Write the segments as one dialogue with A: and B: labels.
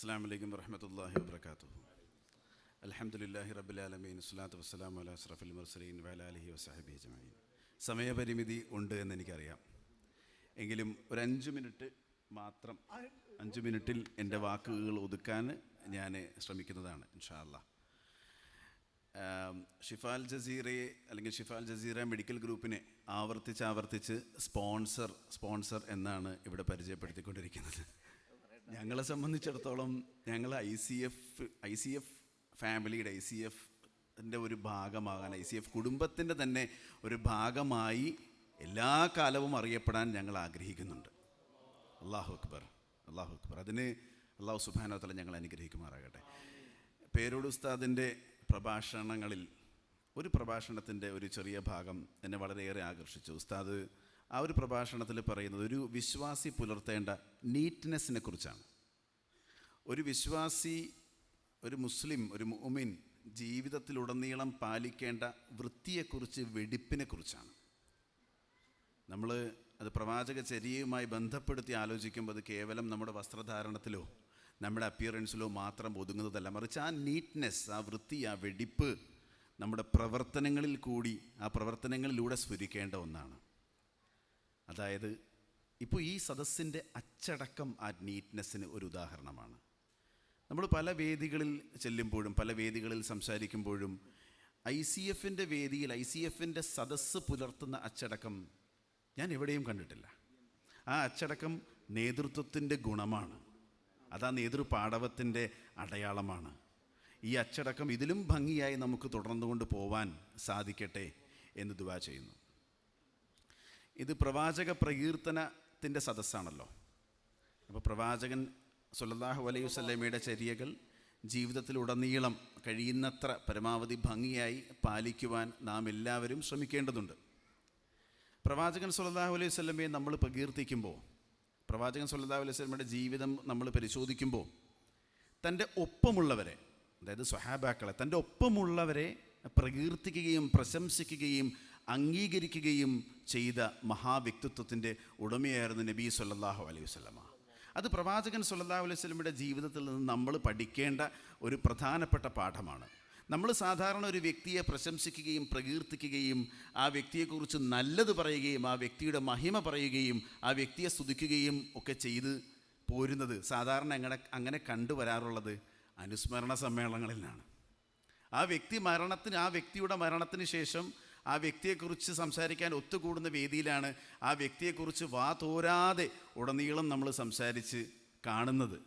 A: അസ്സാം വലൈക്കും വർഹമത്തല്ലാഹി വാബർക്കാത്തു അലഹമുല്ലാഹി റബുലാലമീൻ സ്വലാത്തു വസ്സലാം അല അഷ്റഫുൽ മുർസലീൻ വലാലഹി വസാഹിബി ജമീൻ സമയപരിമിതി ഉണ്ട് എന്ന് എനിക്കറിയാം എങ്കിലും ഒരു അഞ്ച് മിനിറ്റ് മാത്രം അഞ്ച് മിനിറ്റിൽ എന്റെ വാക്കുകൾ ഒതുക്കാൻ ഞാൻ ശ്രമിക്കുന്നതാണ് ഇൻഷാല്ല ഷിഫാൽ ജസീറയെ അല്ലെങ്കിൽ ഷിഫാൽ ജസീറ മെഡിക്കൽ ഗ്രൂപ്പിനെ ആവർത്തിച്ച് ആവർത്തിച്ച് സ്പോൺസർ സ്പോൺസർ എന്നാണ് ഇവിടെ പരിചയപ്പെടുത്തിക്കൊണ്ടിരിക്കുന്നത്. ഞങ്ങളെ സംബന്ധിച്ചിടത്തോളം ഞങ്ങൾ I C F I C F ഫാമിലിയുടെ ഐ സി എഫിന്റെ ഒരു ഭാഗമാകാൻ ഐ സി എഫ് കുടുംബത്തിന്റെ തന്നെ ഒരു ഭാഗമായി എല്ലാ കാലവും അറിയപ്പെടാൻ ഞങ്ങൾ ആഗ്രഹിക്കുന്നുണ്ട്. അള്ളാഹു അക്ബർ അള്ളാഹു അക്ബർ. അതിന് അള്ളാഹു സുബാനോത്തല ഞങ്ങൾ അനുഗ്രഹിക്കുമാറാകട്ടെ. പേരോട് ഉസ്താദിന്റെ പ്രഭാഷണങ്ങളിൽ ഒരു പ്രഭാഷണത്തിന്റെ ഒരു ചെറിയ ഭാഗം എന്നെ വളരെയേറെ ആകർഷിച്ചു. ഉസ്താദ് ആ ഒരു പ്രഭാഷണത്തിൽ പറയുന്നത് ഒരു വിശ്വാസി പുലർത്തേണ്ട നീറ്റ്നെസ്സിനെ കുറിച്ചാണ്. ഒരു വിശ്വാസി ഒരു മുസ്ലിം ഒരു മുഅ്മിൻ ജീവിതത്തിലുടനീളം പാലിക്കേണ്ട വൃത്തിയെക്കുറിച്ച് വെടിപ്പിനെക്കുറിച്ചാണ്. നമ്മൾ അത് പ്രവാചക ചര്യയുമായി ബന്ധപ്പെടുത്തി ആലോചിക്കുമ്പോൾ അത് കേവലം നമ്മുടെ വസ്ത്രധാരണത്തിലോ നമ്മുടെ അപ്പിയറൻസിലോ മാത്രം ഒതുങ്ങുന്നതല്ല. മറിച്ച് ആ നീറ്റ്നെസ് ആ വൃത്തി ആ വെടിപ്പ് നമ്മുടെ പ്രവർത്തനങ്ങളിൽ കൂടി ആ പ്രവർത്തനങ്ങളിലൂടെ സ്ഫുരിക്കേണ്ട ഒന്നാണ്. അതായത് ഇപ്പോൾ ഈ സദസ്സിന്റെ അച്ചടക്കം ആ നീറ്റ്നെസ്സിന് ഒരു ഉദാഹരണമാണ്. നമ്മൾ പല വേദികളിൽ ചെല്ലുമ്പോഴും പല വേദികളിൽ സംസാരിക്കുമ്പോഴും ഐ സി എഫിന്റെ വേദിയിൽ ഐ സി എഫിന്റെ സദസ്സ് പുലർത്തുന്ന അച്ചടക്കം ഞാൻ എവിടെയും കണ്ടിട്ടില്ല. ആ അച്ചടക്കം നേതൃത്വത്തിന്റെ ഗുണമാണ്. അതാ നേതൃപാടവത്തിന്റെ അടയാളമാണ്. ഈ അച്ചടക്കം ഇതിലും ഭംഗിയായി നമുക്ക് തുടർന്നുകൊണ്ട് പോവാൻ സാധിക്കട്ടെ എന്ന് ദുവാ ചെയ്യുന്നു. ഇത് പ്രവാചക പ്രകീർത്തനത്തിന്റെ സദസ്സാണല്ലോ. അപ്പോൾ പ്രവാചകൻ സുല്ലാഹു അലൈഹി വല്ലമയുടെ ചര്യകൾ ജീവിതത്തിലുടനീളം കഴിയുന്നത്ര പരമാവധി ഭംഗിയായി പാലിക്കുവാൻ നാം എല്ലാവരും ശ്രമിക്കേണ്ടതുണ്ട്. പ്രവാചകൻ സുല്ലാഹു അലൈഹി വല്ലമയെ നമ്മൾ പ്രകീർത്തിക്കുമ്പോൾ പ്രവാചകൻ സുല്ലാഹു അലൈഹി വല്ലമയുടെ ജീവിതം നമ്മൾ പരിശോധിക്കുമ്പോൾ തന്റെ ഒപ്പമുള്ളവരെ അതായത് സ്വഹാബാക്കളെ തന്റെ ഒപ്പമുള്ളവരെ പ്രകീർത്തിക്കുകയും പ്രശംസിക്കുകയും അംഗീകരിക്കുകയും ചെയ്ത മഹാവ്യക്തിത്വത്തിന്റെ ഉടമയായിരുന്നു നബി സല്ലാഹു അലൈഹി വസ്ലമ അത് പ്രവാചകൻ സല്ലാഹു അലൈഹി വസ്ലമിന്റെ ജീവിതത്തിൽ നിന്ന് നമ്മൾ പഠിക്കേണ്ട ഒരു പ്രധാനപ്പെട്ട പാഠമാണ്. നമ്മൾ സാധാരണ ഒരു വ്യക്തിയെ പ്രശംസിക്കുകയും പ്രകീർത്തിക്കുകയും ആ വ്യക്തിയെക്കുറിച്ച് നല്ലത് പറയുകയും ആ വ്യക്തിയുടെ മഹിമ പറയുകയും ആ വ്യക്തിയെ സ്തുതിക്കുകയും ഒക്കെ ചെയ്ത് പോരുന്നത് സാധാരണ അങ്ങനെ അങ്ങനെ കണ്ടുവരാറുള്ളത് അനുസ്മരണ സമ്മേളനങ്ങളിലാണ്. ആ വ്യക്തി മരണത്തിന് ആ വ്യക്തിയുടെ മരണത്തിന് ശേഷം ആ വ്യക്തിയെക്കുറിച്ച് സംസാരിക്കാൻ ഒത്തുകൂടുന്ന വേദിയിലാണ് ആ വ്യക്തിയെക്കുറിച്ച് വാ തോരാതെ ഉടനീളം നമ്മൾ സംസാരിച്ച് കാണുന്നത്.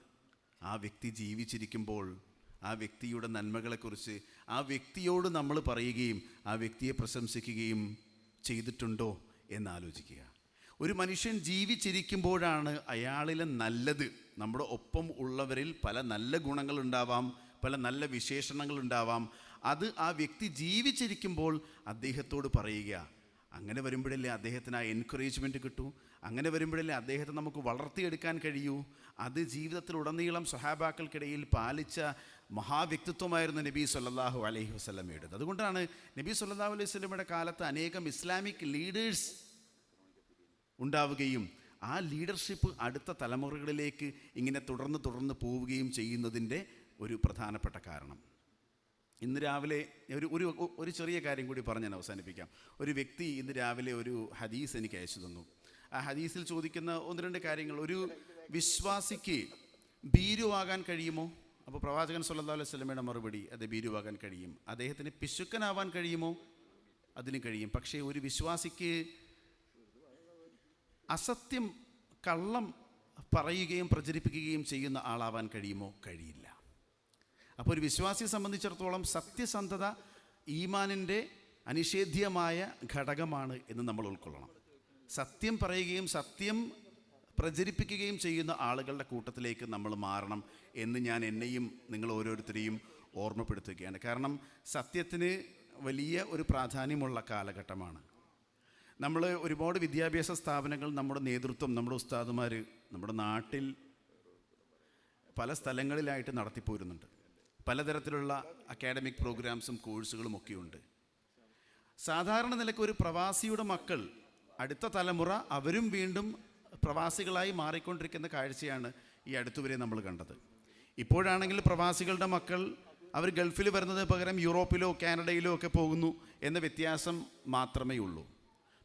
A: ആ വ്യക്തി ജീവിച്ചിരിക്കുമ്പോൾ ആ വ്യക്തിയുടെ നന്മകളെക്കുറിച്ച് ആ വ്യക്തിയോട് നമ്മൾ പറയുകയും ആ വ്യക്തിയെ പ്രശംസിക്കുകയും ചെയ്തിട്ടുണ്ടോ എന്നാലോചിക്കുക ഒരു മനുഷ്യൻ ജീവിച്ചിരിക്കുമ്പോഴാണ് അയാളിലെ നല്ലത്. നമ്മുടെ ഒപ്പം ഉള്ളവരിൽ പല നല്ല ഗുണങ്ങളുണ്ടാവാം പല നല്ല വിശേഷണങ്ങളുണ്ടാവാം. അത് ആ വ്യക്തി ജീവിച്ചിരിക്കുമ്പോൾ അദ്ദേഹത്തോട് പറയുക. അങ്ങനെ വരുമ്പോഴല്ലേ അദ്ദേഹത്തിന് ആ എൻകറേജ്മെന്റ് കിട്ടൂ? അങ്ങനെ വരുമ്പോഴല്ലേ അദ്ദേഹത്തെ നമുക്ക് വളർത്തിയെടുക്കാൻ കഴിയൂ? അത് ജീവിതത്തിലുടനീളം സഹാബാക്കൾക്കിടയിൽ പാലിച്ച മഹാവ്യക്തിത്വമായിരുന്നു നബി സല്ലാഹു അലൈഹി വസ്ലമയുടേത് അതുകൊണ്ടാണ് നബി സല്ലാഹു അലൈഹി വസ്ലമയുടെ കാലത്ത് അനേകം ഇസ്ലാമിക് ലീഡേഴ്സ് ഉണ്ടാവുകയും ആ ലീഡർഷിപ്പ് അടുത്ത തലമുറകളിലേക്ക് ഇങ്ങനെ തുടർന്ന് തുടർന്ന് പോവുകയും ചെയ്യുന്നതിന്റെ ഒരു പ്രധാനപ്പെട്ട കാരണം. ഇന്ന് രാവിലെ ഒരു ഒരു ഒരു ചെറിയ കാര്യം കൂടി പറഞ്ഞ് ഞാൻ അവസാനിപ്പിക്കാം. ഒരു വ്യക്തി ഇന്ന് രാവിലെ ഒരു ഹദീസ് എനിക്ക് അയച്ചു തന്നു. ആ ഹദീസിൽ ചോദിക്കുന്ന ഒന്ന് രണ്ട് കാര്യങ്ങൾ. ഒരു വിശ്വാസിക്ക് ഭീരുവാകാൻ കഴിയുമോ? അപ്പോൾ പ്രവാചകൻ സല്ലാ അലൈഹി സ്വലമയുടെ മറുപടി അത് ഭീരുവാകാൻ കഴിയും. അദ്ദേഹത്തിന് പിശുക്കനാവാൻ കഴിയുമോ? അതിന് കഴിയും. പക്ഷേ ഒരു വിശ്വാസിക്ക് അസത്യം കള്ളം പറയുകയും പ്രചരിപ്പിക്കുകയും ചെയ്യുന്ന ആളാവാൻ കഴിയുമോ? കഴിയില്ല. അപ്പോൾ ഒരു വിശ്വാസിയെ സംബന്ധിച്ചിടത്തോളം സത്യസന്ധത ഈമാനിന്റെ അനിഷേധ്യമായ ഘടകമാണ് എന്ന് നമ്മൾ ഉൾക്കൊള്ളണം. സത്യം പറയുകയും സത്യം പ്രചരിപ്പിക്കുകയും ചെയ്യുന്ന ആളുകളുടെ കൂട്ടത്തിലേക്ക് നമ്മൾ മാറണം എന്ന് ഞാൻ എന്നെയും നിങ്ങൾ ഓരോരുത്തരെയും ഓർമ്മപ്പെടുത്തുകയാണ്. കാരണം സത്യത്തിന് വലിയ ഒരു പ്രാധാന്യമുള്ള കാലഘട്ടമാണ്. നമ്മൾ ഒരുപാട് വിദ്യാഭ്യാസ സ്ഥാപനങ്ങൾ നമ്മുടെ നേതൃത്വം നമ്മുടെ ഉസ്താദുമാർ നമ്മുടെ നാട്ടിൽ പല സ്ഥലങ്ങളിലായിട്ട് നടത്തിപ്പോരുന്നുണ്ട്. പലതരത്തിലുള്ള അക്കാഡമിക് പ്രോഗ്രാംസും കോഴ്സുകളും ഒക്കെയുണ്ട്. സാധാരണ നിലയ്ക്ക് ഒരു പ്രവാസിയുടെ മക്കൾ അടുത്ത തലമുറ അവരും വീണ്ടും പ്രവാസികളായി മാറിക്കൊണ്ടിരിക്കുന്ന കാഴ്ചയാണ് ഈ അടുത്തുവരെ നമ്മൾ കണ്ടത്. ഇപ്പോഴാണെങ്കിൽ പ്രവാസികളുടെ മക്കൾ അവർ ഗൾഫിൽ വരുന്നത് പകരം യൂറോപ്പിലോ കാനഡയിലോ ഒക്കെ പോകുന്നു എന്ന വ്യത്യാസം മാത്രമേ ഉള്ളൂ.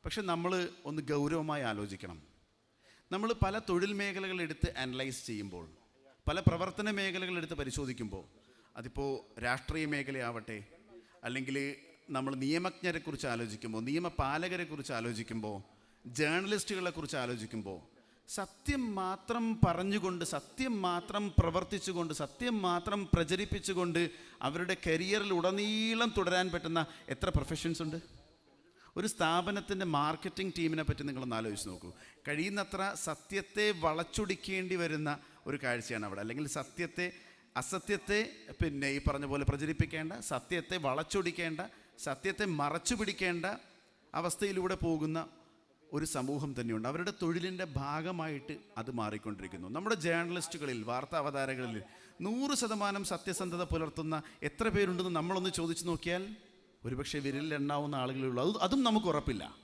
A: പക്ഷെ നമ്മൾ ഒന്ന് ഗൗരവമായി ആലോചിക്കണം. നമ്മൾ പല തൊഴിൽ മേഖലകൾ എടുത്ത് അനലൈസ് ചെയ്യുമ്പോൾ പല പ്രവർത്തന മേഖലകൾ എടുത്ത് പരിശോധിക്കുമ്പോൾ അതിപ്പോൾ രാഷ്ട്രീയ മേഖലയാവട്ടെ അല്ലെങ്കിൽ നമ്മൾ നിയമജ്ഞരെ കുറിച്ച് ആലോചിക്കുമ്പോൾ നിയമപാലകരെ കുറിച്ച് ആലോചിക്കുമ്പോൾ ജേർണലിസ്റ്റുകളെ കുറിച്ച് ആലോചിക്കുമ്പോൾ സത്യം മാത്രം പറഞ്ഞുകൊണ്ട് സത്യം മാത്രം പ്രവർത്തിച്ചുകൊണ്ട് സത്യം മാത്രം പ്രചരിപ്പിച്ചുകൊണ്ട് അവരുടെ കരിയറിൽ ഉടനീളം തുടരാൻ പറ്റുന്ന എത്ര പ്രൊഫഷൻസ് ഉണ്ട്? ഒരു സ്ഥാപനത്തിന്റെ മാർക്കറ്റിംഗ് ടീമിനെ പറ്റി നിങ്ങളൊന്ന് ആലോചിച്ച് നോക്കൂ. കഴിയുന്നത്ര സത്യത്തെ വളച്ചൊടിക്കേണ്ടി വരുന്ന ഒരു കാഴ്ചയാണ് അവിടെ. അല്ലെങ്കിൽ സത്യത്തെ അസത്യത്തെ പിന്നെ ഈ പറഞ്ഞ പോലെ പ്രചരിപ്പിക്കേണ്ട സത്യത്തെ വളച്ചൊടിക്കേണ്ട സത്യത്തെ മറച്ചു പിടിക്കേണ്ട അവസ്ഥയിലൂടെ പോകുന്ന ഒരു സമൂഹം തന്നെയുണ്ട്. അവരുടെ തൊഴിലിന്റെ ഭാഗമായിട്ട് അത് മാറിക്കൊണ്ടിരിക്കുന്നു. നമ്മുടെ ജേർണലിസ്റ്റുകളിൽ വാർത്താ അവതാരകളിൽ നൂറ് ശതമാനം സത്യസന്ധത പുലർത്തുന്ന എത്ര പേരുണ്ടെന്ന് നമ്മളൊന്ന് ചോദിച്ചു നോക്കിയാൽ ഒരുപക്ഷെ വിരലിൽ എണ്ണാവുന്ന ആളുകളുള്ളൂ അത് അതും നമുക്ക് ഉറപ്പില്ല.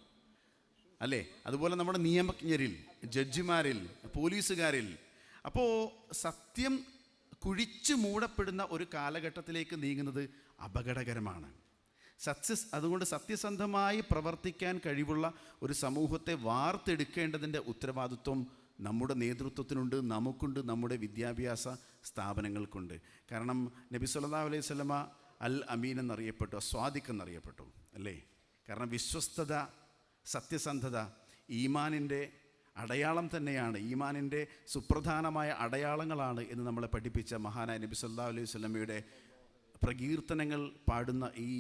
A: അല്ലേ? അതുപോലെ നമ്മുടെ നിയമജ്ഞരിൽ ജഡ്ജിമാരിൽ പോലീസുകാരിൽ. അപ്പോൾ സത്യം കുഴിച്ചു മൂടപ്പെടുന്ന ഒരു കാലഘട്ടത്തിലേക്ക് നീങ്ങുന്നത് അപകടകരമാണ്. സത്യ അതുകൊണ്ട് സത്യസന്ധമായി പ്രവർത്തിക്കാൻ കഴിവുള്ള ഒരു സമൂഹത്തെ വാർത്തെടുക്കേണ്ടതിന്റെ ഉത്തരവാദിത്വം നമ്മുടെ നേതൃത്വത്തിനുണ്ട് നമുക്കുണ്ട് നമ്മുടെ വിദ്യാഭ്യാസ സ്ഥാപനങ്ങൾക്കുണ്ട്. കാരണം നബി സല്ലല്ലാഹു അലൈഹി സ്വലമ അൽ അമീൻ എന്നറിയപ്പെട്ടു സ്വാദിഖ് എന്നറിയപ്പെട്ടു അല്ലേ? കാരണം വിശ്വസ്തത സത്യസന്ധത ഈമാനിന്റെ അടയാളം തന്നെയാണ്. ഈമാനിന്റെ സുപ്രധാനമായ അടയാളങ്ങളാണ് എന്ന് നമ്മളെ പഠിപ്പിച്ച മഹാനായ നബി സല്ലാ അലൈഹി സ്വലമയുടെ പ്രകീർത്തനങ്ങൾ പാടുന്ന ഈ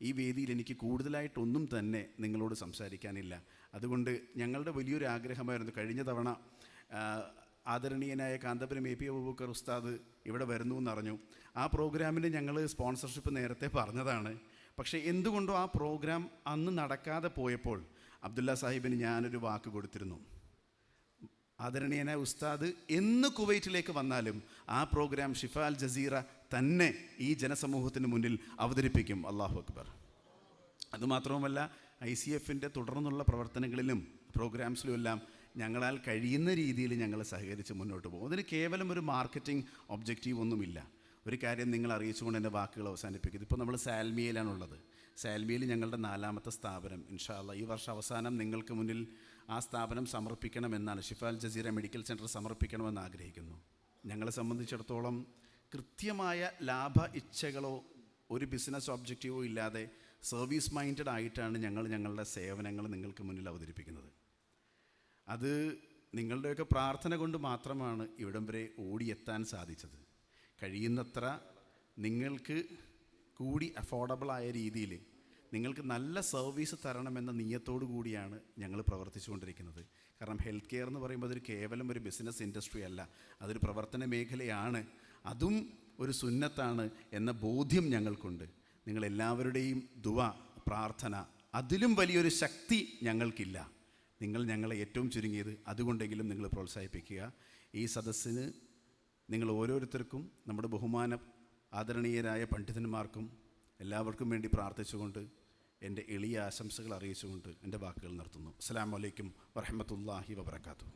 A: ഈ വേദിയിൽ എനിക്ക് കൂടുതലായിട്ടൊന്നും തന്നെ നിങ്ങളോട് സംസാരിക്കാനില്ല. അതുകൊണ്ട് ഞങ്ങളുടെ വലിയൊരു ആഗ്രഹമായിരുന്നു കഴിഞ്ഞ തവണ ആദരണീയനായ കാന്തപുരം എ പി അബൂബക്കർ ഉസ്താദ് ഇവിടെ വരുന്നു എന്നറിഞ്ഞു. ആ പ്രോഗ്രാമിന് ഞങ്ങൾ സ്പോൺസർഷിപ്പ് നേരത്തെ പറഞ്ഞതാണ്. പക്ഷേ എന്തുകൊണ്ടോ ആ പ്രോഗ്രാം അന്ന് നടക്കാതെ പോയപ്പോൾ അബ്ദുല്ല സാഹിബിന് ഞാനൊരു വാക്ക് കൊടുത്തിരുന്നു. ആദരണീയനായ ഉസ്താദ് എന്ന് കുവൈറ്റിലേക്ക് വന്നാലും ആ പ്രോഗ്രാം ഷിഫാൽ ജസീറ തന്നെ ഈ ജനസമൂഹത്തിന് മുന്നിൽ അവതരിപ്പിക്കും. അള്ളാഹു അക്ബർ. അതുമാത്രവുമല്ല ഐ സി എഫിന്റെ തുടർന്നുള്ള പ്രവർത്തനങ്ങളിലും പ്രോഗ്രാംസിലും എല്ലാം ഞങ്ങളാൽ കഴിയുന്ന രീതിയിൽ ഞങ്ങൾ സഹകരിച്ച് മുന്നോട്ട് പോകും. അതിന് കേവലം ഒരു മാർക്കറ്റിംഗ് ഒബ്ജക്റ്റീവ് ഒന്നുമില്ല. ഒരു കാര്യം നിങ്ങൾ അറിയിച്ചുകൊണ്ട് എന്റെ വാക്കുകൾ അവസാനിപ്പിക്കുന്നത് ഇപ്പോൾ നമ്മൾ സാൽമിയയിലാണുള്ളത്. സാൽമിയയിൽ ഞങ്ങളുടെ നാലാമത്തെ സ്ഥാപനം. ഇൻഷാല്ല ഈ വർഷം അവസാനം നിങ്ങൾക്ക് മുന്നിൽ ആ സ്ഥാപനം സമർപ്പിക്കണമെന്നാണ്. ഷിഫാൽ ജസീറ മെഡിക്കൽ സെന്റർ സമർപ്പിക്കണമെന്ന് ആഗ്രഹിക്കുന്നു. ഞങ്ങളെ സംബന്ധിച്ചിടത്തോളം കൃത്യമായ ലാഭ ഇച്ഛകളോ ഒരു ബിസിനസ് ഒബ്ജക്റ്റീവോ ഇല്ലാതെ സർവീസ് മൈൻഡഡ് ആയിട്ടാണ് ഞങ്ങൾ ഞങ്ങളുടെ സേവനങ്ങൾ നിങ്ങൾക്ക് മുന്നിൽ അവതരിപ്പിക്കുന്നത്. അത് നിങ്ങളുടെയൊക്കെ പ്രാർത്ഥന കൊണ്ട് മാത്രമാണ് ഇവിടം വരെ ഓടിയെത്താൻ സാധിച്ചത്. കഴിയുന്നത്ര നിങ്ങൾക്ക് കൂടി അഫോർഡബിളായ രീതിയിൽ നിങ്ങൾക്ക് നല്ല സർവീസ് തരണമെന്ന നീയത്തോടു കൂടിയാണ് ഞങ്ങൾ പ്രവർത്തിച്ചുകൊണ്ടിരിക്കുന്നത്. കാരണം ഹെൽത്ത് കെയർ എന്ന് പറയുമ്പോൾ അതൊരു കേവലം ഒരു ബിസിനസ് ഇൻഡസ്ട്രി അല്ല. അതൊരു പ്രവർത്തന മേഖലയാണ്. അതും ഒരു സുന്നത്താണ് എന്ന ബോധ്യം ഞങ്ങൾക്കുണ്ട്. നിങ്ങളെല്ലാവരുടെയും ദുവ പ്രാർത്ഥന അതിലും വലിയൊരു ശക്തി ഞങ്ങൾക്കില്ല. നിങ്ങൾ ഞങ്ങളെ ഏറ്റവും ചുരുങ്ങിയത് അതുകൊണ്ടെങ്കിലും നിങ്ങൾ പ്രോത്സാഹിപ്പിക്കുക. ഈ സദസ്സിന് നിങ്ങൾ ഓരോരുത്തർക്കും നമ്മുടെ ബഹുമാന ആദരണീയരായ പണ്ഡിതന്മാർക്കും എല്ലാവർക്കും വേണ്ടി പ്രാർത്ഥിച്ചുകൊണ്ട് എന്റെ എളിയ ആശംസകൾ അറിയിച്ചുകൊണ്ട് എന്റെ വാക്കുകൾ നിർത്തുന്നു. അസ്സാം വലൈക്കും വറഹമത്തല്ലാഹി വബർക്കാത്തു